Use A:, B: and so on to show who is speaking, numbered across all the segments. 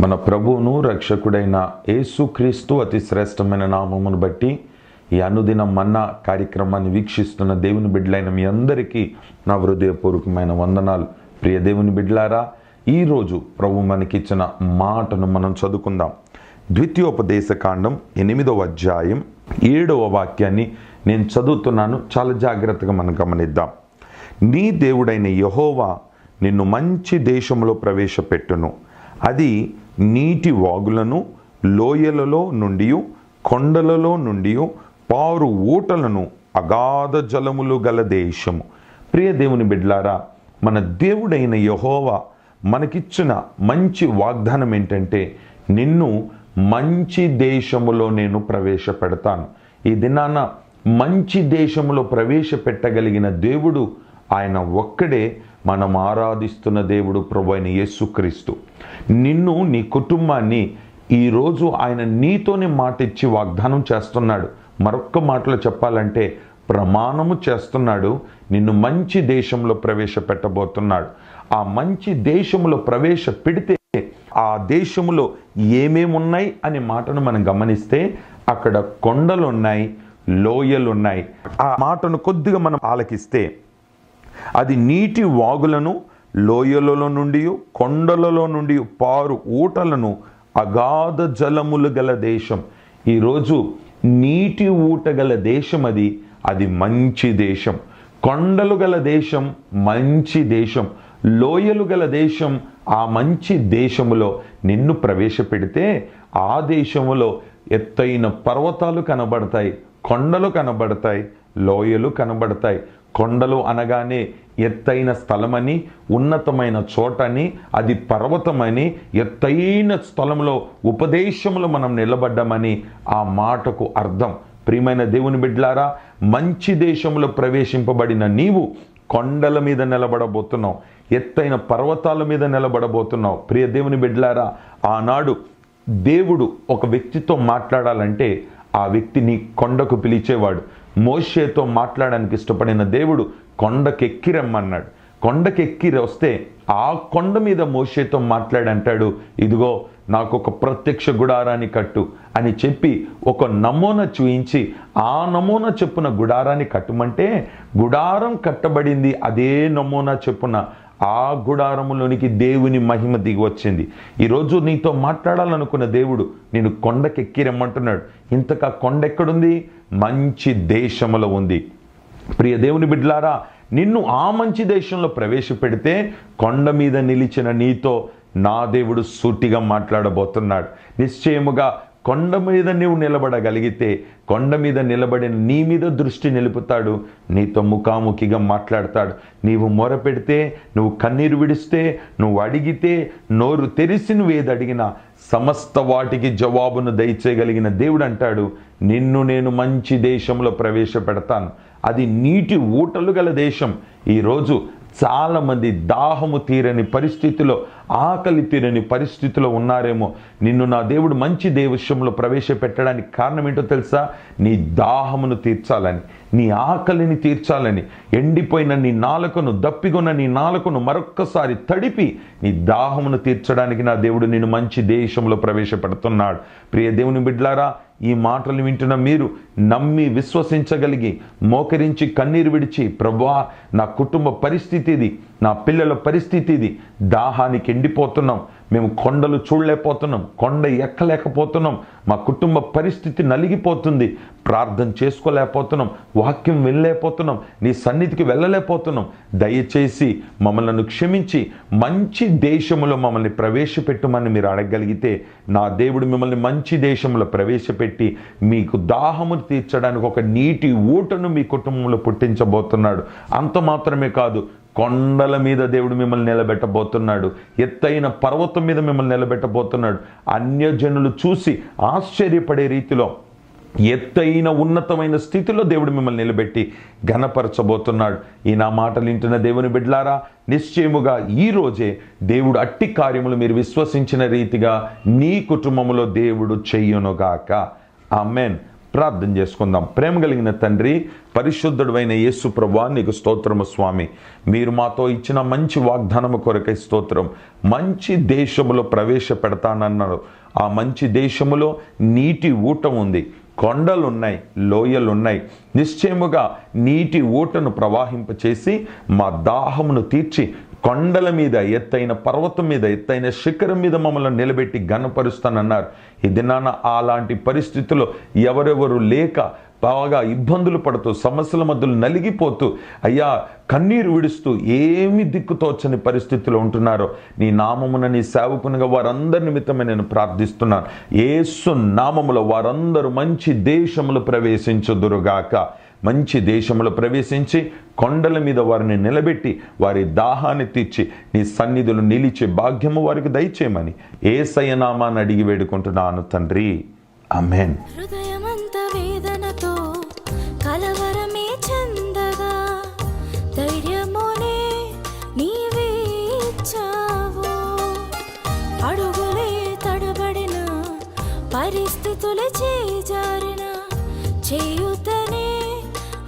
A: మన ప్రభువును రక్షకుడైన యేసుక్రీస్తు అతి శ్రేష్టమైన నామమును బట్టి ఈ అనుదిన మన్న కార్యక్రమాన్ని వీక్షిస్తున్న దేవుని బిడ్డలైన మీ అందరికీ నా హృదయపూర్వకమైన వందనాలు. ప్రియ దేవుని బిడ్డలారా ఈరోజు ప్రభు మనకిచ్చిన మాటను మనం చదువుకుందాం. ద్వితీయోపదేశ కాండం ఎనిమిదవ అధ్యాయం ఏడవ వాక్యాన్ని నేను చదువుతున్నాను. చాలా జాగ్రత్తగా మనం గమనిద్దాం. నీ దేవుడైన యహోవా నిన్ను మంచి దేశంలో ప్రవేశపెట్టును. అది నీటి వాగులను లోయలలో నుండి కొండలలో నుండి పారు ఊటలను అగాధ జలములు గల దేశము. ప్రియ దేవుని బిడ్లారా మన దేవుడైన యహోవా మనకిచ్చిన మంచి వాగ్దానం ఏంటంటే నిన్ను మంచి దేశములో నేను ప్రవేశపెడతాను. ఈ దినాన మంచి దేశములో ప్రవేశపెట్టగలిగిన దేవుడు ఆయన ఒక్కడే. మనం ఆరాధిస్తున్న దేవుడు ప్రభు అయిన యేసుక్రీస్తు. నిన్ను నీ కుటుంబాన్ని ఈరోజు ఆయన నీతోనే మాట ఇచ్చి వాగ్దానం చేస్తున్నాడు. మరొక్క మాటలో చెప్పాలంటే ప్రమాణము చేస్తున్నాడు. నిన్ను మంచి దేశంలో ప్రవేశపెట్టబోతున్నాడు. ఆ మంచి దేశంలో ప్రవేశపెడితే ఆ దేశంలో ఏమేమి ఉన్నాయి అనే మాటను మనం గమనిస్తే అక్కడ కొండలు ఉన్నాయి లోయలు ఉన్నాయి ఆ మాటను కొద్దిగా మనం ఆలకిస్తే అది నీటి వాగులను లోయలలో నుండి కొండలలో నుండి పారు ఊటలను అగాధ జలములు గల దేశం. ఈరోజు నీటి ఊట గల దేశం అది అది మంచి దేశం. కొండలు గల దేశం మంచి దేశం. లోయలు గల దేశం ఆ మంచి దేశములో నిన్ను ప్రవేశపెడితే ఆ దేశములో ఎత్తైన పర్వతాలు కనబడతాయి కొండలు కనబడతాయి లోయలు కనబడతాయి. కొండలు అనగానే ఎత్తైన స్థలమని ఉన్నతమైన చోటని అది పర్వతమని ఎత్తైన స్థలంలో ఉపదేశంలో మనం నిలబడ్డామని ఆ మాటకు అర్థం. ప్రియమైన దేవుని బిడ్లారా మంచి దేశంలో ప్రవేశింపబడిన నీవు కొండల మీద నిలబడబోతున్నావు ఎత్తైన పర్వతాల మీద నిలబడబోతున్నావు. ప్రియ దేవుని బిడ్లారా ఆనాడు దేవుడు ఒక వ్యక్తితో మాట్లాడాలంటే ఆ వ్యక్తిని కొండకు పిలిచేవాడు. మోషేతో మాట్లాడడానికి ఇష్టపడిన దేవుడు కొండకెక్కి రమ్మన్నాడు. కొండకెక్కి వస్తే ఆ కొండ మీద మోషేతో మాట్లాడంటాడు ఇదిగో నాకు ఒక ప్రత్యక్ష గుడారాన్ని కట్టు అని చెప్పి ఒక నమూనా చూయించి ఆ నమూనా చెప్పున గుడారాన్ని కట్టమంటే గుడారం కట్టబడింది అదే నమూనా చెప్పున ఆ గుడారములోనికి దేవుని మహిమ దిగి వచ్చింది. ఈరోజు నీతో మాట్లాడాలనుకున్న దేవుడు నేను కొండకెక్కి రమ్మంటున్నాడు. ఇంతకా కొండ ఎక్కడుంది? మంచి దేశములో ఉంది. ప్రియ దేవుని బిడ్లారా నిన్ను ఆ మంచి దేశంలో ప్రవేశపెడితే కొండ మీద నిలిచిన నీతో నా దేవుడు సూటిగా మాట్లాడబోతున్నాడు. నిశ్చయముగా కొండ మీద నీవు నిలబడగలిగితే కొండ మీద నిలబడిన నీ మీద దృష్టి నిలుపుతాడు. నీతో ముఖాముఖిగా మాట్లాడతాడు. నీవు మొరపెడితే నువ్వు కన్నీరు విడిస్తే నువ్వు అడిగితే నోరు తెరిసి నువ్వేది అడిగినా సమస్త వాటికి జవాబును దయచేయగలిగిన దేవుడు అంటాడు నిన్ను నేను మంచి దేశంలో ప్రవేశపెడతాను. అది నీటి ఊటలు గల దేశం. ఈరోజు చాలామంది దాహము తీరని పరిస్థితిలో ఆకలి తీరని పరిస్థితిలో ఉన్నారేమో. నిన్ను నా దేవుడు మంచి దేశంలో ప్రవేశపెట్టడానికి కారణం ఏంటో తెలుసా? నీ దాహమును తీర్చాలని నీ ఆకలిని తీర్చాలని ఎండిపోయిన నీ నాలుకను దప్పిగొన్న నీ నాలుకను మరొక్కసారి తడిపి నీ దాహమును తీర్చడానికి నా దేవుడు నిన్ను మంచి దేశంలో ప్రవేశపెడుతున్నాడు. ప్రియ దేవుని బిడ్లారా ఈ మాటలు వింటున్న మీరు నమ్మి విశ్వసించగలిగి మోకరించి కన్నీరు విడిచి ప్రభా నా కుటుంబ పరిస్థితి ఇది నా పిల్లల పరిస్థితి ఇది దాహానికి ఎండిపోతున్నాం. మేము కొండలు చూడలేకపోతున్నాం కొండ ఎక్కలేకపోతున్నాం మా కుటుంబ పరిస్థితి నలిగిపోతుంది ప్రార్థన చేసుకోలేకపోతున్నాం వాక్యం వెళ్ళలేకపోతున్నాం నీ సన్నిధికి వెళ్ళలేకపోతున్నాం. దయచేసి మమ్మల్ని క్షమించి మంచి దేశంలో మమ్మల్ని ప్రవేశపెట్టమని మీరు అడగగలిగితే నా దేవుడు మిమ్మల్ని మంచి దేశంలో ప్రవేశపెట్టి మీకు దాహము తీర్చడానికి ఒక నీటి ఊటను మీ కుటుంబంలో పుట్టించబోతున్నాడు. అంత మాత్రమే కాదు కొండల మీద దేవుడు మిమ్మల్ని నిలబెట్టబోతున్నాడు. ఎత్తైన పర్వతం మీద మిమ్మల్ని నిలబెట్టబోతున్నాడు. అన్యజనులు చూసి ఆశ్చర్యపడే రీతిలో ఎత్తైన ఉన్నతమైన స్థితిలో దేవుడు మిమ్మల్ని నిలబెట్టి ఘనపరచబోతున్నాడు. ఈ నా మాటలు వింటున్న దేవుని బిడ్లారా నిశ్చయముగా ఈ రోజే దేవుడు అట్టి కార్యములు మీరు విశ్వసించిన రీతిగా నీ కుటుంబంలో దేవుడు చెయ్యునుగాక ఆమెన్. ప్రార్థన చేసుకుందాం. ప్రేమ కలిగిన తండ్రి పరిశుద్ధుడైన యేసు ప్రభా నీకు స్తోత్రము స్వామి. మీరు మాతో ఇచ్చిన మంచి వాగ్దానము కొరకై స్తోత్రం. మంచి దేశములో ప్రవేశపెడతానన్నారు. ఆ మంచి దేశములో నీటి ఊట ఉంది. కొండలు ఉన్నాయి లోయలు ఉన్నాయి నిశ్చయముగా నీటి ఊటను ప్రవాహింపచేసి మా దాహమును తీర్చి కొండల మీద ఎత్తైన పర్వతం మీద ఎత్తైన శిఖరం మీద మమ్మల్ని నిలబెట్టి ఘనపరుస్తానన్నారు. ఈ దినాన అలాంటి పరిస్థితుల్లో ఎవరెవరు లేక బాగా ఇబ్బందులు పడుతూ సమస్యల మధ్యలో నలిగిపోతూ అయ్యా కన్నీరు విడుస్తూ ఏమి దిక్కుతోచని పరిస్థితిలో ఉంటున్నారో నీ నామమున నీ సేవకునిగా వారందరి నిమిత్తమే నేను ప్రార్థిస్తున్నాను. ఏసు నామములో వారందరూ మంచి దేశములు ప్రవేశించుదురుగాక. మంచి దేశంలో ప్రవేశించి కొండల మీద వారిని నిలబెట్టి వారి దాహాన్ని తీర్చి నీ సన్నిధులు నిలిచే భాగ్యము వారికి దయచేయమని ఏ సయనామాన్ని అడిగి వేడుకుంటున్నాను తండ్రి. అమెన్
B: హృదయమంత వేదనతో కలవరమే చెందగా ధైర్యమునే నీవే ఇచ్చావు. అడుగులే తడబడిన చేజారిన చేయుతనే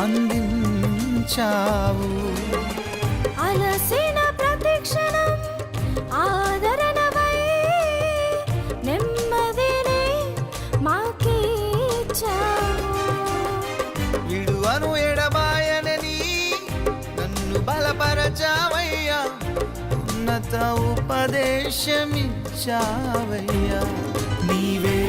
C: అందించావు.
B: అలసిన ప్రతిక్షణం ఆదరణవై నెమ్మదిని మాకిచ్చావు.
C: విడువను ఎడబాయనని నన్ను బలపరచావయ్యా. ఉన్నత ఉపదేశమిచ్చావయ్యా. నీవే